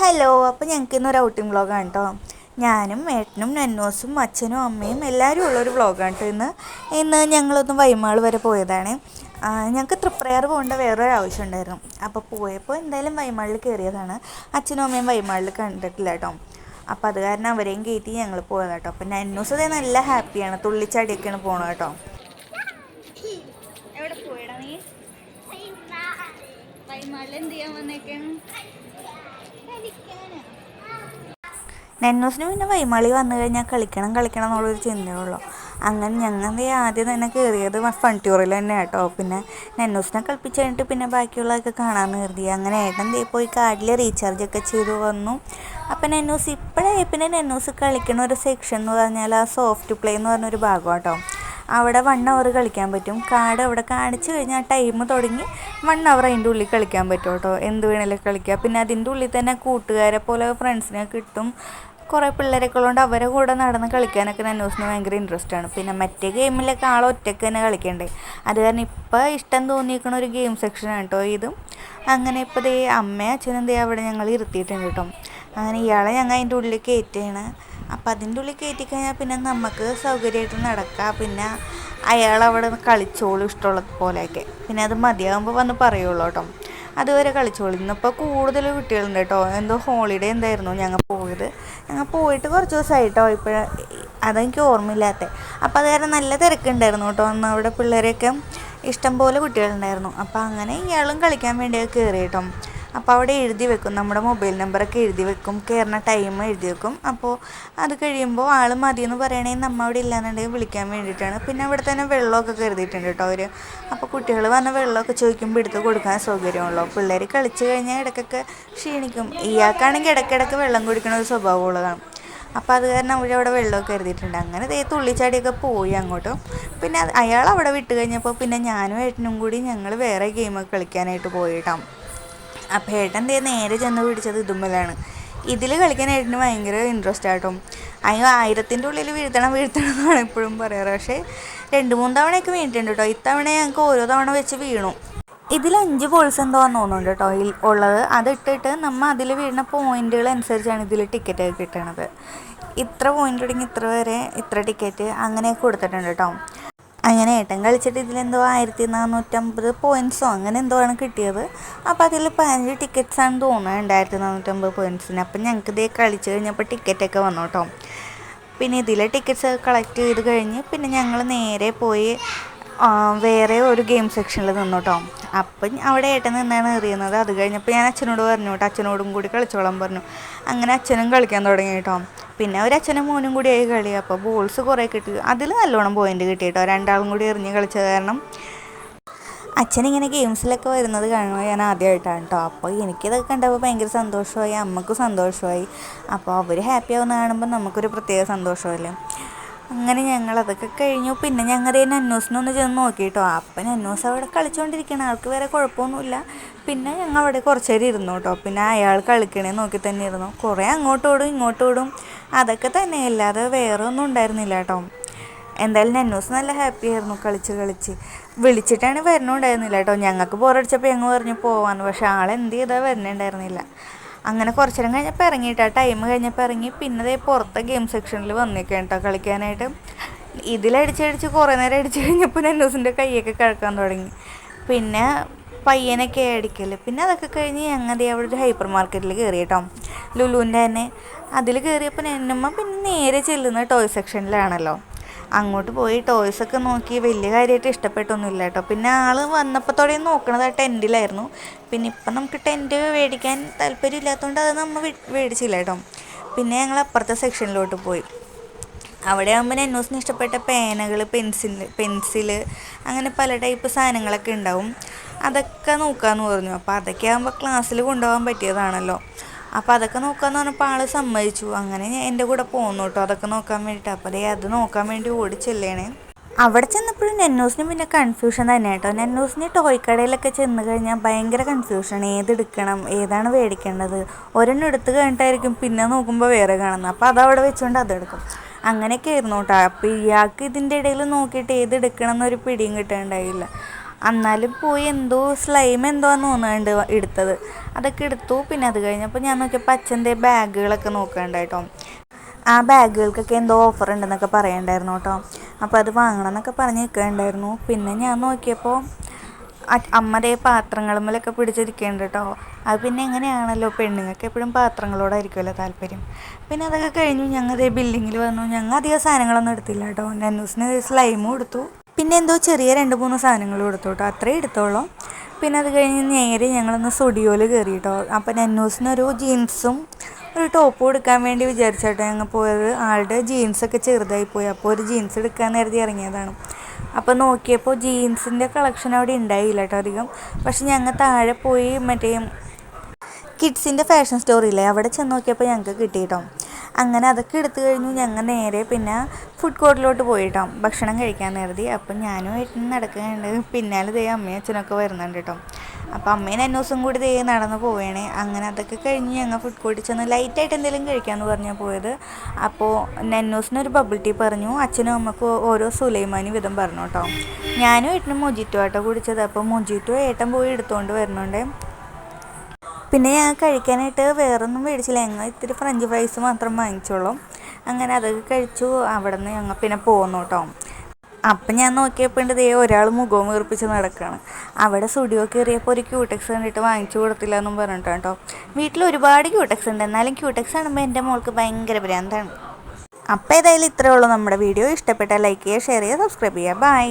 Hello അപ്പോൾ ഞങ്ങൾക്ക് ഇന്നൊരു ഔട്ടിംഗ് വ്ളോഗാണ് കേട്ടോ ഞാനും ഏട്ടനും നന്നോസും അച്ഛനും അമ്മയും എല്ലാവരും ഉള്ളൊരു വ്ളോഗാണ് കേട്ടോ ഇന്ന്. ഇന്ന് ഞങ്ങളൊന്ന് വൈമാൾ വരെ പോയതാണ്. ഞങ്ങൾക്ക് തൃപ്രയർ പോകേണ്ട വേറൊരു ആവശ്യം ഉണ്ടായിരുന്നു. അപ്പോൾ പോയപ്പോൾ എന്തായാലും വൈമാളിൽ കയറിയതാണ് അച്ഛനും അമ്മയും വൈമാളിൽ കണ്ടിട്ടില്ല കേട്ടോ അപ്പോൾ അത് കാരണം അവരെയും കയറ്റി ഞങ്ങൾ പോയത് കേട്ടോ അപ്പം നന്നോസ് അതേ നല്ല ഹാപ്പിയാണ് തുള്ളിച്ചാടിയൊക്കെയാണ് പോകണത് കേട്ടോ എവിടെ പോയടാ നീ? വൈമാളിൽ എന്ത് ചെയ്യാൻ വന്നേക്കാണ്? നെന്നൂസിന് പിന്നെ വൈമാളി വന്നു കഴിഞ്ഞാൽ കളിക്കണം കളിക്കണം എന്നുള്ളൊരു ചിന്തയുള്ളൂ അങ്ങനെ ഞങ്ങൾ ആദ്യം തന്നെ കയറിയത് ഫൺ ടൂറിൽ തന്നെ കേട്ടോ പിന്നെ നെന്നൂസിനെ കളിപ്പിച്ച് കഴിഞ്ഞിട്ട് പിന്നെ ബാക്കിയുള്ളതൊക്കെ കാണാമെന്ന് കരുതി അങ്ങനെ ഏട്ടൻ ദേ പോയി കാർഡിൽ റീചാർജ് ഒക്കെ ചെയ്തു വന്നു. അപ്പം നെന്നൂസ് ഇപ്പോഴേ പിന്നെ നെന്നൂസ് കളിക്കുന്ന ഒരു സെക്ഷൻ എന്ന് പറഞ്ഞാൽ ആ സോഫ്റ്റ് പ്ലേ എന്ന് പറഞ്ഞൊരു ഭാഗം കേട്ടോ അവിടെ വൺ അവർ കളിക്കാൻ പറ്റും. കാർഡ് അവിടെ കാണിച്ചു കഴിഞ്ഞാൽ ടൈം തുടങ്ങി വൺ അവർ അതിന്റെ ഉള്ളിൽ കളിക്കാൻ പറ്റും കേട്ടോ. എന്ത് വേണേലും കളിക്കാം. പിന്നെ അതിന്റെ ഉള്ളിൽ തന്നെ കൂട്ടുകാരെ പോലെ ഫ്രണ്ട്സിനെ കിട്ടും. കുറേ പിള്ളേരൊക്കെ ഉള്ളതുകൊണ്ട് അവരെ കൂടെ നടന്ന് കളിക്കാനൊക്കെ നന്നൂസിന് ഭയങ്കര ഇൻട്രസ്റ്റ് ആണ്. പിന്നെ മറ്റേ ഗെയിമിലൊക്കെ ആൾ ഒറ്റയ്ക്ക് തന്നെ കളിക്കണ്ടേ? അത് കാരണം ഇപ്പോൾ ഇഷ്ടം തോന്നിയിരിക്കണ ഒരു ഗെയിം സെക്ഷനാണ് കേട്ടോ ഇതും. അങ്ങനെ ഇപ്പോൾ ദേ അമ്മയും അച്ഛനും ദേ അവിടെ ഞങ്ങൾ ഇരുത്തിയിട്ടുണ്ട് കേട്ടോ. അങ്ങനെ ഇയാളെ ഞങ്ങൾ അതിന്റെ ഉള്ളിൽ കയറ്റുകയാണ് അപ്പം അതിന്റെ ഉള്ളിൽ കയറ്റി കഴിഞ്ഞാൽ പിന്നെ നമുക്ക് സൗകര്യമായിട്ട് നടക്കാം. പിന്നെ അയാൾ അവിടെ കളിച്ചോളും ഇഷ്ടമുള്ള പോലെയൊക്കെ. പിന്നെ അത് മതിയാകുമ്പോൾ വന്ന് പറയുള്ളൂ കേട്ടോ. അതുവരെ കളിച്ചോളൂ. ഇന്നിപ്പോൾ കൂടുതൽ കുട്ടികളുണ്ട് കേട്ടോ. എന്തോ ഹോളിഡേ എന്തായിരുന്നു ഞങ്ങൾ പോയത്. ഞങ്ങൾ പോയിട്ട് കുറച്ച് ദിവസമായി കേട്ടോ ഇപ്പോഴ അതെനിക്ക് ഓർമ്മയില്ലാത്ത. അപ്പോൾ അത് കാരണം നല്ല തിരക്കുണ്ടായിരുന്നു കേട്ടോ. അന്ന് അവിടെ പിള്ളേരെയൊക്കെ ഇഷ്ടംപോലെ കുട്ടികളുണ്ടായിരുന്നു. അപ്പോൾ അങ്ങനെ ഇയാളും കളിക്കാൻ വേണ്ടിയൊക്കെ കയറി കേട്ടോ. അപ്പോൾ അവിടെ എഴുതി വെക്കും. നമ്മുടെ മൊബൈൽ നമ്പറൊക്കെ എഴുതി വെക്കും. കയറുന്ന ടൈം എഴുതി വെക്കും. അപ്പോൾ അത് കഴിയുമ്പോൾ ആൾ മതി എന്ന് പറയണമെങ്കിൽ നമ്മൾ അവിടെ ഇല്ലാന്നുണ്ടെങ്കിൽ വിളിക്കാൻ വേണ്ടിയിട്ടാണ്. പിന്നെ അവിടെ തന്നെ വെള്ളമൊക്കെ കരുതിയിട്ടുണ്ട് കേട്ടോ അവർ അപ്പോൾ കുട്ടികൾ വന്ന വെള്ളമൊക്കെ ചോദിക്കുമ്പോൾ എടുത്ത് കൊടുക്കാൻ സൗകര്യമുള്ളൂ. പിള്ളേർ കളിച്ച് കഴിഞ്ഞാൽ ഇടയ്ക്കൊക്കെ ക്ഷീണിക്കും. ഇയാൾക്കാണെങ്കിൽ ഇടയ്ക്കിടയ്ക്ക് വെള്ളം കുടിക്കണ ഒരു സ്വഭാവമുള്ളതാണ് അപ്പോൾ അത് കാരണം അവർ അവിടെ വെള്ളമൊക്കെ കരുതിയിട്ടുണ്ട്. അങ്ങനെ ദേ തുള്ളിച്ചാടിയൊക്കെ പോയി അങ്ങോട്ടും. പിന്നെ അയാൾ അവിടെ വിട്ട് കഴിഞ്ഞപ്പോൾ പിന്നെ ഞാനും ഏട്ടനും കൂടി ഞങ്ങൾ വേറെ ഗെയിമൊക്കെ കളിക്കാനായിട്ട് പോയിട്ടാണ് അപ്പോൾ ഏട്ടൻ ദേ നേരെ ചെന്ന് പിടിച്ചത് ഇതുമ്മലാണ്. ഇതിൽ കളിക്കാൻ ഏട്ടന് ഭയങ്കര ഇൻട്രസ്റ്റ് ആട്ടോ. അയ്യോ ആയിരത്തിന്റെ ഉള്ളിൽ വീഴ്ത്തണം വീഴ്ത്തണം എന്നാണ് എപ്പോഴും പറയാറ്. പക്ഷേ രണ്ട് മൂന്ന് തവണയൊക്കെ വീണിട്ടുണ്ട് കേട്ടോ ഇത്തവണ ഞങ്ങൾക്ക് ഓരോ തവണ വെച്ച് വീണു. ഇതിൽ അഞ്ച് ബോൾസ് എന്തോ തോന്നുന്നുണ്ട് കേട്ടോ ഉള്ളത് അത് ഇട്ടിട്ട് നമ്മൾ അതിൽ വീഴുന്ന പോയിന്റുകൾ അനുസരിച്ചാണ് ഇതിൽ ടിക്കറ്റ് കിട്ടണത്. ഇത്ര പോയിന്റ് തുടങ്ങി ഇത്ര വരെ ഇത്ര ടിക്കറ്റ് അങ്ങനെയൊക്കെ കൊടുത്തിട്ടുണ്ട് കേട്ടോ അങ്ങനെ ഏട്ടൻ കളിച്ചിട്ട് ഇതിലെന്തോ ആയിരത്തി നാനൂറ്റമ്പത് പോയിന്റ്സോ അങ്ങനെ എന്തോ ആണ് കിട്ടിയത്. അപ്പോൾ അതിൽ പതിനഞ്ച് ടിക്കറ്റ്സ് ആണ് തോന്നുന്നത് രണ്ടായിരത്തി നാനൂറ്റമ്പത് പോയിന്റ്സിന് അപ്പം ഞങ്ങൾക്ക് ഇതേ കളിച്ച് കഴിഞ്ഞപ്പോൾ ടിക്കറ്റൊക്കെ വന്നു കേട്ടോ പിന്നെ ഇതിലെ ടിക്കറ്റ്സ് കളക്ട് ചെയ്ത് കഴിഞ്ഞ് പിന്നെ ഞങ്ങൾ നേരെ പോയി വേറെ ഒരു ഗെയിം സെക്ഷനിൽ നിന്നു കേട്ടോ അപ്പം അവിടെ ഏട്ടൻ നിന്നാണ് എറിയുന്നത്. അത് കഴിഞ്ഞപ്പോൾ ഞാൻ അച്ഛനോട് പറഞ്ഞു കേട്ടോ അച്ഛനോടും കൂടി കളിച്ചോളാൻ പറഞ്ഞു. അങ്ങനെ അച്ഛനും കളിക്കാൻ തുടങ്ങി കേട്ടോ പിന്നെ ഒരു അച്ഛനും മോനും കൂടി ആയി കളി. അപ്പോൾ ബോൾസ് കുറേ കിട്ടി. അതിൽ നല്ലോണം പോയിന്റ് കിട്ടി കേട്ടോ രണ്ടാളും കൂടി എറിഞ്ഞ് കളിച്ചത് കാരണം അച്ഛനിങ്ങനെ ഗെയിംസിലൊക്കെ വരുന്നത് കാണുമ്പോൾ ഞാൻ ആദ്യമായിട്ടാണ് കേട്ടോ അപ്പോൾ എനിക്കിതൊക്കെ കണ്ടപ്പോൾ ഭയങ്കര സന്തോഷമായി. അമ്മക്കും സന്തോഷമായി. അപ്പോൾ അവർ ഹാപ്പി ആവുന്ന കാണുമ്പോൾ നമുക്കൊരു പ്രത്യേക സന്തോഷമല്ലേ? അങ്ങനെ ഞങ്ങൾ അതൊക്കെ കഴിഞ്ഞു. പിന്നെ ഞങ്ങൾ നന്നൂസിനൊന്ന് ചെന്ന് നോക്കി കേട്ടോ അപ്പം നന്നൂസ് അവിടെ കളിച്ചുകൊണ്ടിരിക്കണം ആൾക്ക് വേറെ കുഴപ്പമൊന്നുമില്ല. പിന്നെ ഞങ്ങൾ അവിടെ കുറച്ച് ഇരുന്നു കേട്ടോ പിന്നെ അയാൾ കളിക്കണേ നോക്കി തന്നെ ഇരുന്നു. കുറേ അങ്ങോട്ടോടും ഇങ്ങോട്ടോടും അതൊക്കെ തന്നെ അല്ലാതെ വേറെ ഒന്നും ഉണ്ടായിരുന്നില്ല കേട്ടോ. എന്തായാലും നന്നൂസ് നല്ല ഹാപ്പി ആയിരുന്നു കളിച്ച് കളിച്ച്. വിളിച്ചിട്ടാണ് വരണുണ്ടായിരുന്നില്ല കേട്ടോ. ഞങ്ങൾക്ക് ബോറടിച്ചപ്പോൾ ഞങ്ങൾ പറഞ്ഞു പോവാന്ന് പക്ഷെ ആൾ എന്ത് ചെയ്താൽ വരണുണ്ടായിരുന്നില്ല അങ്ങനെ കുറച്ചു നേരം കഴിഞ്ഞപ്പോൾ ഇറങ്ങിയിട്ടാ ടൈം കഴിഞ്ഞപ്പോൾ ഇറങ്ങി പിന്നെ ദേ പുറത്തെ ഗെയിം സെക്ഷനിൽ വന്നേക്കാം കേട്ടോ കളിക്കാനായിട്ട്. ഇതിലടിച്ചടിച്ച് കുറേ നേരം അടിച്ചു കഴിഞ്ഞപ്പോൾ നന്നൂസിന്റെ കൈയൊക്കെ കിഴക്കാൻ തുടങ്ങി. പിന്നെ പയ്യനൊക്കെ അടിക്കൽ പിന്നെ അതൊക്കെ കഴിഞ്ഞ് ഞങ്ങൾ അവിടെ ഒരു ഹൈപ്പർ മാർക്കറ്റിൽ കയറി കേട്ടോ. ലുലുവിന്റെ തന്നെ. അതിൽ കയറിയപ്പോൾ എന്നമ്മ പിന്നെ നേരെ ചെല്ലുന്ന ടോയ് സെക്ഷനിലാണല്ലോ അങ്ങോട്ട് പോയി ടോയ്സൊക്കെ നോക്കി. വലിയ കാര്യമായിട്ട് ഇഷ്ടപ്പെട്ടൊന്നുമില്ല കേട്ടോ. പിന്നെ ആൾ വന്നപ്പോഴത്തോടെ നോക്കണത് ആ ടെന്റിലായിരുന്നു പിന്നെ ഇപ്പം നമുക്ക് ടെന്റ് മേടിക്കാൻ താല്പര്യമില്ലാത്തതുകൊണ്ട് അത് നമ്മൾ മേടിച്ചില്ല കേട്ടോ. പിന്നെ ഞങ്ങൾ അപ്പുറത്തെ സെക്ഷനിലോട്ട് പോയി. അവിടെ ആകുമ്പോൾ എന്നോസിന് ഇഷ്ടപ്പെട്ട പേനകൾ പെൻസിൽ പെൻസിൽ അങ്ങനെ പല ടൈപ്പ് സാധനങ്ങളൊക്കെ ഉണ്ടാവും. അതൊക്കെ നോക്കാമെന്ന് പറഞ്ഞു. അപ്പോൾ അതൊക്കെ ആകുമ്പോൾ ക്ലാസ്സിൽ കൊണ്ടുപോകാൻ പറ്റിയതാണല്ലോ. അപ്പോൾ അതൊക്കെ നോക്കാമെന്ന് പറഞ്ഞപ്പോൾ ആൾ സമ്മതിച്ചു. അങ്ങനെ എന്റെ കൂടെ പോന്നു കേട്ടോ അതൊക്കെ നോക്കാൻ വേണ്ടിയിട്ട് അപ്പോൾ അതേ അത് നോക്കാൻ വേണ്ടി ഓടി ഓടിച്ചെല്ലേണേ അവിടെ ചെന്നപ്പോഴും നെന്നൂസിന് പിന്നെ കൺഫ്യൂഷൻ തന്നെ കേട്ടോ നെന്നൂസിന് ടോയ് കടയിലൊക്കെ ചെന്ന് കഴിഞ്ഞാൽ ഭയങ്കര കൺഫ്യൂഷൻ ഏതെടുക്കണം ഏതാണ് മേടിക്കേണ്ടത് ഒരെണ്ണം എടുത്ത് കഴിഞ്ഞിട്ടായിരിക്കും പിന്നെ നോക്കുമ്പോൾ വേറെ കാണുന്നത്. അപ്പോൾ അതവിടെ വെച്ചുകൊണ്ട് അതെടുക്കും അങ്ങനെയൊക്കെ ആയിരുന്നു കേട്ടോ അപ്പോൾ ഇയാൾക്ക് ഇതിന്റെ ഇടയിൽ നോക്കിയിട്ട് ഏതെടുക്കണം എന്നൊരു പിടിയും കിട്ടാണ്ടായില്ല. എന്നാലും പോയി എന്തോ സ്ലൈം എന്തോ തോന്നുന്നുണ്ട് എടുത്തത്. അതൊക്കെ എടുത്തു. പിന്നെ അത് കഴിഞ്ഞപ്പോൾ ഞാൻ നോക്കിയപ്പോൾ അച്ഛന്റെ ബാഗുകളൊക്കെ നോക്കണ്ടായിട്ടോ. ആ ബാഗുകൾക്കൊക്കെ എന്തോ ഓഫർ ഉണ്ടെന്നൊക്കെ പറയണ്ടായിരുന്നു കേട്ടോ. അപ്പോൾ അത് വാങ്ങണം എന്നൊക്കെ പറഞ്ഞ് നിൽക്കണ്ടായിരുന്നു പിന്നെ ഞാൻ നോക്കിയപ്പോൾ അമ്മയുടെ പാത്രങ്ങളും മേലൊക്കെ പിടിച്ചിരിക്കുന്നുണ്ട് കേട്ടോ. അത് പിന്നെ എങ്ങനെയാണല്ലോ? പെണ്ണുങ്ങൾക്ക് എപ്പോഴും പാത്രങ്ങളോടായിരിക്കുമല്ലോ താല്പര്യം. പിന്നെ അതൊക്കെ കഴിഞ്ഞു. ഞങ്ങൾ ബിൽഡിങ്ങിൽ വന്നു. ഞങ്ങൾ അധികം സാധനങ്ങളൊന്നും എടുത്തില്ല കേട്ടോ. നന്നൂസിന് സ്ലൈമും എടുത്തു. പിന്നെ എന്തോ ചെറിയ രണ്ട് മൂന്ന് സാധനങ്ങൾ കൊടുത്തോട്ടോ കേട്ടോ അത്രേ എടുത്തോളൂ. പിന്നെ അത് കഴിഞ്ഞ് നേരെ ഞങ്ങളൊന്ന് സ്റ്റുഡിയോയിൽ കയറി കേട്ടോ അപ്പം നന്നൂസിനൊരു ജീൻസും ഒരു ടോപ്പ് കൊടുക്കാൻ വേണ്ടി വിചാരിച്ചോട്ടോ ഞങ്ങൾ പോയത്. ആളുടെ ജീൻസൊക്കെ ചെറുതായി പോയി. അപ്പോൾ ഒരു ജീൻസ് എടുക്കാൻ നേരത്തെ ഇറങ്ങിയതാണ്. അപ്പോൾ നോക്കിയപ്പോൾ ജീൻസിന്റെ കളക്ഷൻ അവിടെ ഉണ്ടായില്ല കേട്ടോ അധികം. പക്ഷെ ഞങ്ങൾ താഴെ പോയി മറ്റേ കിഡ്സിന്റെ ഫാഷൻ സ്റ്റോറിയില്ലേ അവിടെ ചെന്ന് നോക്കിയപ്പോൾ ഞങ്ങൾക്ക് കിട്ടി കേട്ടോ അങ്ങനെ അതൊക്കെ എടുത്തു കഴിഞ്ഞു. ഞങ്ങൾ നേരെ പിന്നെ ഫുഡ് കോർട്ടിലോട്ട് പോയിട്ടോ. ഭക്ഷണം കഴിക്കാൻ നേരത്തി അപ്പം ഞാനും ഏട്ടനും നടക്കുന്നുണ്ട്. പിന്നാലെ ദേ അമ്മയും അച്ഛനൊക്കെ വരുന്നുണ്ട് കേട്ടോ. അപ്പോൾ അമ്മയും അന്നൂസും കൂടി ദേ നടന്ന് പോവുകയാണ് അങ്ങനെ അതൊക്കെ കഴിഞ്ഞ് ഞങ്ങൾ ഫുഡ് കോർട്ടിൽ ചെന്ന് ലൈറ്റായിട്ട് എന്തെങ്കിലും കഴിക്കാമെന്ന് പറഞ്ഞാൽ പോയത്. അപ്പോൾ നന്നൂസിനൊരു ബബിൾ ടീ പറഞ്ഞു. അച്ഛനും അമ്മക്കും ഓരോ സുലൈമാനി വിധം പറഞ്ഞു കേട്ടോ. ഞാനും ഏട്ടനും മൊജിറ്റോ ആട്ടോ കുടിച്ചത്. അപ്പോൾ മൊജിറ്റോ ഏട്ടൻ പോയി എടുത്തുകൊണ്ട് വരുന്നുണ്ട് പിന്നെ ഞാൻ കഴിക്കാനായിട്ട് വേറൊന്നും മേടിച്ചില്ല. ഞങ്ങൾ ഇത്തിരി ഫ്രഞ്ച് ഫ്രൈസ് മാത്രം വാങ്ങിച്ചോളും. അങ്ങനെ അതൊക്കെ കഴിച്ചു. അവിടെ നിന്ന് ഞങ്ങൾ പിന്നെ പോന്നു കേട്ടോ അപ്പം ഞാൻ നോക്കിയപ്പോൾ ഉണ്ട് ദേ ഒരാൾ മുഖവും വീർപ്പിച്ച് നടക്കുകയാണ് അവിടെ സ്റ്റുഡിയോ കയറിയപ്പോൾ ഒരു ക്യൂടെക്സ് കണ്ടിട്ട് വാങ്ങിച്ചു കൊടുത്തില്ല എന്നും പറഞ്ഞിട്ട് കേട്ടോ വീട്ടിൽ ഒരുപാട് ക്യൂടെക്സ് ഉണ്ട്. എന്നാലും ക്യൂടെക്സ് കാണുമ്പോൾ എന്റെ മോൾക്ക് ഭയങ്കര ഭ്രാന്താണ്. അപ്പോൾ ഏതായാലും ഇത്രയേ ഉള്ളൂ. നമ്മുടെ വീഡിയോ ഇഷ്ടപ്പെട്ടാൽ ലൈക്ക് ചെയ്യുക ഷെയർ ചെയ്യുക സബ്സ്ക്രൈബ് ചെയ്യുക. ബൈ